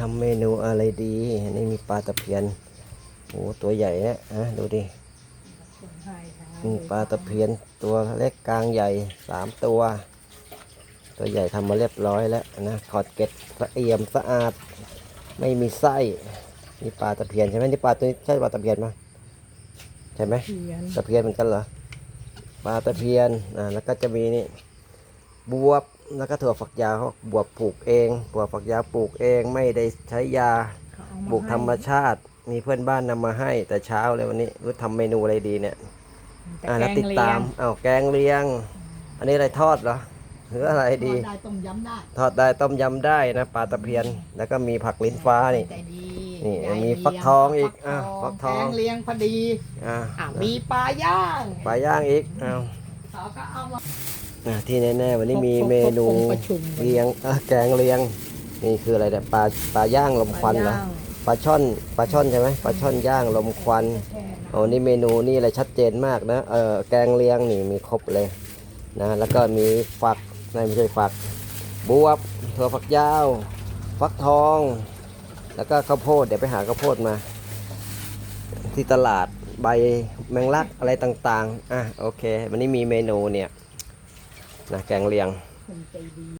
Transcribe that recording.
ทำเมนูอะไรดีอันนี้มีปลาตะเพียนโอ้ตัวใหญ่นะฮะดูดินี่ปลาตะเพียนตัวเล็กกลางใหญ่สามตัว ตัวใหญ่ทำมาเรียบร้อยแล้วนะขอดเกล็ดละเอียมสะอาด ไม่มีไส้นี่ปลาตะเพียนใช่ไหมนี่ปลาตัวนี้ใช่ปลาตะเพียนไหมใช่ไหมเพียนตะเพียนเหมือนกันเหรอปลาตะเพียนอ่าแล้วก็จะมีนี่ บวบแล้วก็ถั่วฝักยาวเขาบวบปลูกเองบวบฝักยาวปลูกเองไม่ได้ใช้ยาเขาเอามาปลูกธรรมให้ชาติ มีเพื่อนบ้านนำมาให้แต่เช้าเลยวันนี้รู้ทำเมนูอะไรดีเนี่ยแต่อ่าแกแล้วงติดเลียตามงอ้าวแกงเลียง อันนี้อะไรทอดเหรอหรืออะไรดีได้ต้มยำได้ทอดได้ต้มยำได้นะปลาตะเพียน แล้วก็มีผักลิ้นฟ้านี่ใจดีนี่ยายมีเลี้ยฟักทองอีกอะฟักทองแกงเลียงพอดีอ่าอะมีปลาย่าง ปลาย่างอีกอ้าวเขาก็เอามา อะที่แน่ๆวันนี้มีเมนูครบประชุมกันเลียงเอ่อแกงเลียง นี่คืออะไรเนี่ยปลาปลาย่างลมควันเหรอปลาช่อนปลาช่อนใช่ไหมปลาช่อนย่างลมควันแช่น้โอ้นี่เมนูนี่อะไรชัดเจนมากนะเออแกงเลียงนี่มีครบเลยนะแล้วก็มีฝักไม่ไม่ใช่ฝักบวบถั่วฝักยาว ฟักทอง แล้วก็ข้าวโพดเดี๋ยวไปหาข้าวโพดมา ที่ตลาดใบแมงลักอะไรต่างๆอะโอเค วันนี้มีเมนูเนี่ย นะแกงเลียง